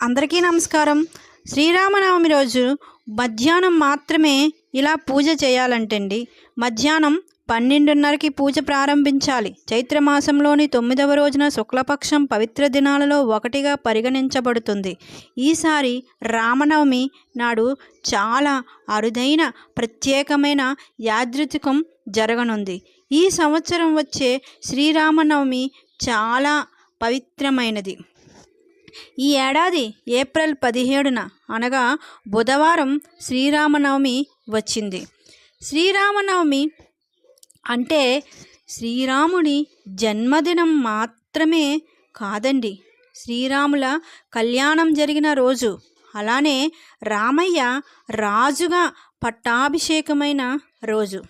అందరికీ నమస్కారం. శ్రీరామనవమి రోజు మధ్యాహ్నం మాత్రమే ఇలా పూజ చేయాలంటండి. మధ్యాహ్నం పన్నెండున్నరకి పూజ ప్రారంభించాలి. చైత్రమాసంలోని తొమ్మిదవ రోజున శుక్లపక్షం పవిత్ర దినాలలో ఒకటిగా పరిగణించబడుతుంది. ఈసారి రామనవమి నాడు చాలా అరుదైన ప్రత్యేకమైన యాదృతికం జరగనుంది. ఈ సంవత్సరం వచ్చే శ్రీరామనవమి చాలా పవిత్రమైనది. ఈ ఏడాది ఏప్రిల్ పదిహేడున అనగా బుధవారం శ్రీరామనవమి వచ్చింది. శ్రీరామనవమి అంటే శ్రీరాముడి జన్మదినం మాత్రమే కాదండి. శ్రీరాముల కళ్యాణం జరిగిన రోజు అలానే రామయ్య రాజుగా పట్టాభిషేకమైన రోజు.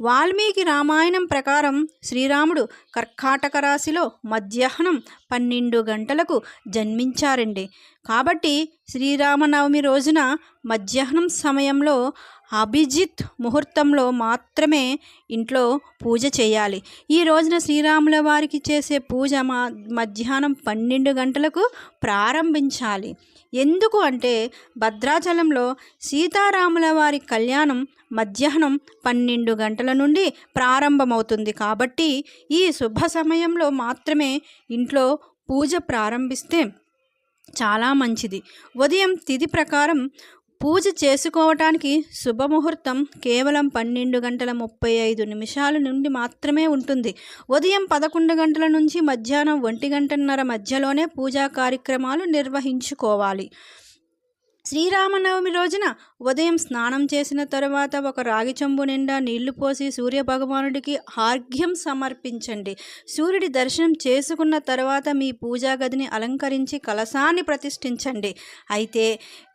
వాల్మీకి రామాయణం ప్రకారం శ్రీరాముడు కర్కాటక రాశిలో మధ్యాహ్నం పన్నెండు గంటలకు జన్మించారండి. కాబట్టి శ్రీరామనవమి రోజున మధ్యాహ్నం సమయంలో అభిజిత్ ముహూర్తంలో మాత్రమే ఇంట్లో పూజ చేయాలి. ఈ రోజున శ్రీరాముల వారికి చేసే పూజ మా మధ్యాహ్నం పన్నెండు గంటలకు ప్రారంభించాలి. ఎందుకు అంటే భద్రాచలంలో సీతారాముల వారి కళ్యాణం మధ్యాహ్నం పన్నెండు గంటల నుండి ప్రారంభమవుతుంది కాబట్టి ఈ శుభ సమయంలో మాత్రమే ఇంట్లో పూజ ప్రారంభిస్తే చాలా మంచిది. ఉదయం తిథి ప్రకారం పూజ చేసుకోవటానికి శుభముహూర్తం కేవలం పన్నెండు గంటల ముప్పై ఐదు నిమిషాల నుండి మాత్రమే ఉంటుంది. ఉదయం పదకొండు గంటల నుంచి మధ్యాహ్నం ఒంటి గంటన్నర మధ్యలోనే పూజా కార్యక్రమాలు నిర్వహించుకోవాలి. శ్రీరామనవమి రోజున ఉదయం స్నానం చేసిన తరువాత ఒక రాగి చెంబు నిండా నీళ్ళు పోసి సూర్య భగవానుడికి ఆర్ఘ్యం సమర్పించండి. సూర్యుడి దర్శనం చేసుకున్న తర్వాత మీ పూజా గదిని అలంకరించి కలశాన్ని ప్రతిష్ఠించండి. అయితే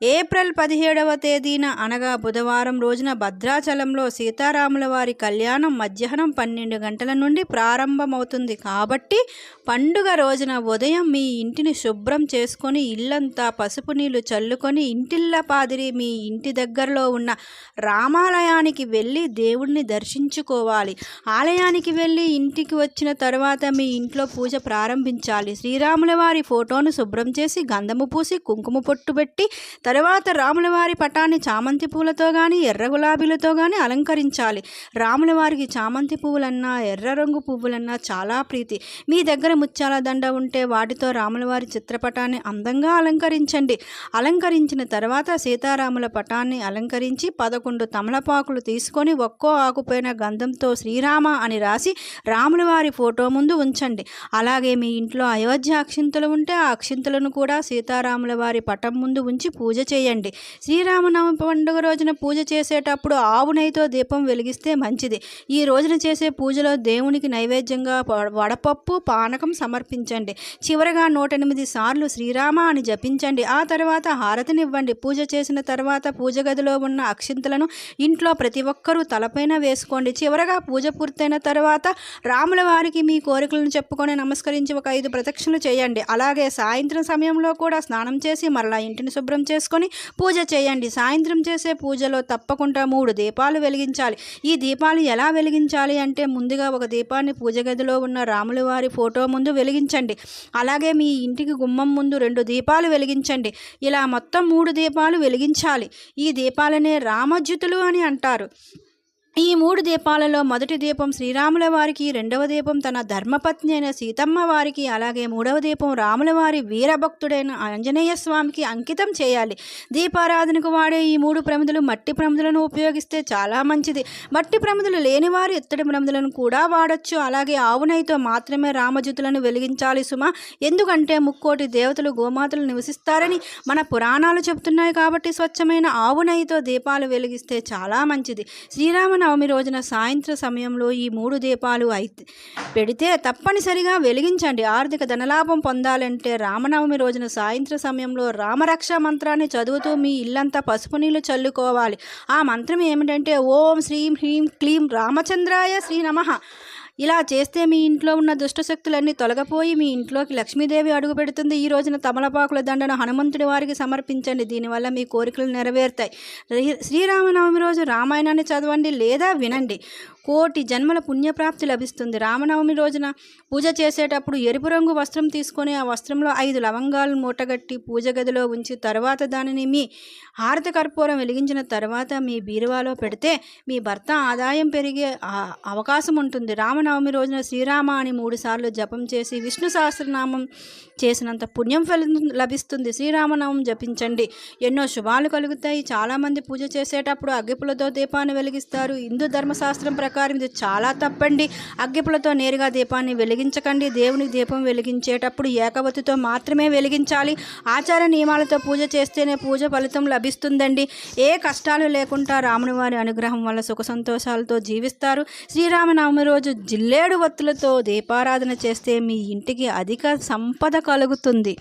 ఏప్రిల్ పదిహేడవ తేదీన అనగా బుధవారం రోజున భద్రాచలంలో సీతారాముల వారి కళ్యాణం మధ్యాహ్నం పన్నెండు గంటల నుండి ప్రారంభమవుతుంది కాబట్టి పండుగ రోజున ఉదయం మీ ఇంటిని శుభ్రం చేసుకొని ఇల్లంతా పసుపు నీళ్ళు చల్లుకొని ఇంటిల్ల పాదిరి మీ ఇంటి దగ్గరలో ఉన్న రామాలయానికి వెళ్ళి దేవుణ్ణి దర్శించుకోవాలి. ఆలయానికి వెళ్ళి ఇంటికి వచ్చిన తర్వాత మీ ఇంట్లో పూజ ప్రారంభించాలి. శ్రీరాముల వారి ఫోటోను శుభ్రం చేసి గంధము పూసి కుంకుమ పొట్టు పెట్టి తర్వాత రాముల వారి పటాన్ని చామంతి పూలతో కానీ ఎర్ర గులాబీలతో కానీ అలంకరించాలి. రాముల వారికి చామంతి పువ్వులన్నా ఎర్ర రంగు పువ్వులన్నా చాలా ప్రీతి. మీ దగ్గర ముత్యాల దండ ఉంటే వాటితో రాముల వారి చిత్రపటాన్ని అందంగా అలంకరించండి. అలంకరించిన తర్వాత సీతారాముల పటాన్ని అలంకరించి పదకొండు తమలపాకులు తీసుకొని ఒక్కో ఆకుపోయిన గంధంతో శ్రీరామ అని రాసి రాముల వారి ఫోటో ముందు ఉంచండి. అలాగే మీ ఇంట్లో అయోధ్య అక్షింతలు ఉంటే ఆ అక్షింతలను కూడా సీతారాముల వారి పటం ముందు ఉంచి పూజ చేయండి. శ్రీరామనవమి పండుగ రోజున పూజ చేసేటప్పుడు ఆవు నెయ్యితో దీపం వెలిగిస్తే మంచిది. ఈ రోజున చేసే పూజలో దేవునికి నైవేద్యంగా వ- వడపప్పు పానకం సమర్పించండి. చివరగా నూట ఎనిమిది సార్లు శ్రీరామ అని జపించండి. ఆ తర్వాత హారతినివ్వండి. పూజ చేసిన తర్వాత పూజ గదిలో ఉన్న అక్షింతలను ఇంట్లో ప్రతి ఒక్కరూ తలపైన వేసుకోండి. చివరగా పూజ పూర్తయిన తర్వాత రాముల వారికి మీ కోరికలను చెప్పుకొని నమస్కరించి ఒక ఐదు ప్రదక్షిణలు చేయండి. అలాగే సాయంత్రం సమయంలో కూడా స్నానం చేసి మరలా ఇంటిని శుభ్రం చేసుకొని పూజ చేయండి. సాయంత్రం చేసే పూజలో తప్పకుండా మూడు దీపాలు వెలిగించాలి. ఈ దీపాలు ఎలా వెలిగించాలి అంటే ముందుగా ఒక దీపాన్ని పూజ గదిలో ఉన్న రాముల వారి ఫోటో ముందు వెలిగించండి. అలాగే మీ ఇంటికి గుమ్మం ముందు రెండు దీపాలు వెలిగించండి. ఇలా మొత్తం మూడు దీపాలు వెలిగించాలి. ఈ దీపాలనే రామజ్యుతులు అని అంటారు. ఈ మూడు దీపాలలో మొదటి దీపం శ్రీరాముల వారికి రెండవ దీపం తన ధర్మపత్ని అయిన సీతమ్మ వారికి అలాగే మూడవ దీపం రాముల వారి వీరభక్తుడైన ఆంజనేయ స్వామికి అంకితం చేయాలి. దీపారాధనకు వాడే ఈ మూడు ప్రమిదలు మట్టి ప్రమిదలను ఉపయోగిస్తే చాలా మంచిది. మట్టి ప్రమిదలు లేని వారు ఇత్తడి ప్రమిదలను కూడా వాడచ్చు. అలాగే ఆవునైతో మాత్రమే రామజ్యుతులను వెలిగించాలి సుమ. ఎందుకంటే ముక్కోటి దేవతలు గోమాతలు నివసిస్తారని మన పురాణాలు చెబుతున్నాయి కాబట్టి స్వచ్ఛమైన ఆవునైతో దీపాలు వెలిగిస్తే చాలా మంచిది. నవమి రోజున సాయంత్ర సమయంలో ఈ మూడు దీపాలు అయితే పెడితే తప్పనిసరిగా వెలిగించండి. ఆర్థిక ధనలాభం పొందాలంటే రామనవమి రోజున సాయంత్ర సమయంలో రామరక్ష మంత్రాన్ని చదువుతూ మీ ఇల్లంతా పసుపు నీళ్ళు చల్లుకోవాలి. ఆ మంత్రం ఏమిటంటే ఓం శ్రీం హ్రీం క్లీం రామచంద్రాయ శ్రీ నమః ఇలా చేస్తే మీ ఇంట్లో ఉన్న దుష్టశక్తులన్నీ తొలగపోయి మీ ఇంట్లోకి లక్ష్మీదేవి అడుగు పెడుతుంది. ఈ రోజున తమలపాకుల దండను హనుమంతుడి వారికి సమర్పించండి. దీనివల్ల మీ కోరికలు నెరవేరుతాయి. శ్రీరామనవమి రోజు రామాయణాన్ని చదవండి లేదా వినండి. కోటి జన్మల పుణ్యప్రాప్తి లభిస్తుంది. రామనవమి రోజున పూజ చేసేటప్పుడు ఎరుపు రంగు వస్త్రం తీసుకొని ఆ వస్త్రంలో ఐదు లవంగాలు మూటగట్టి పూజ గదిలో ఉంచి తర్వాత దానిని మీ హారతి కర్పూరం వెలిగించిన తర్వాత మీ బీరువాలో పెడితే మీ భర్త ఆదాయం పెరిగే అవకాశం ఉంటుంది. రామనవమి రోజున శ్రీరామ అని మూడు సార్లు జపం చేసి విష్ణు సహస్రనామం చేసినంత పుణ్యం ఫలితం లభిస్తుంది. శ్రీరామనామం జపించండి. ఎన్నో శుభాలు కలుగుతాయి. చాలామంది పూజ చేసేటప్పుడు అగ్గిపులతో దీపాన్ని వెలిగిస్తారు. హిందూ ధర్మశాస్త్రం ప్రకారం ఇది చాలా తప్పండి. అగ్గిపులతో నేరుగా దీపాన్ని వెలిగించకండి. దేవుని దీపం వెలిగించేటప్పుడు ఏకవతితో మాత్రమే వెలిగించాలి. ఆచార నియమాలతో పూజ చేస్తేనే పూజ ఫలితం లభిస్తుందండి. ఏ కష్టాలు లేకుండా రాముని వారి అనుగ్రహం వల్ల సుఖ సంతోషాలతో జీవిస్తారు. శ్రీరామనవమి రోజు జిల్లేడు వత్తులతో దీపారాధన చేస్తే మీ ఇంటికి అధిక సంపద కలుగుతుంది.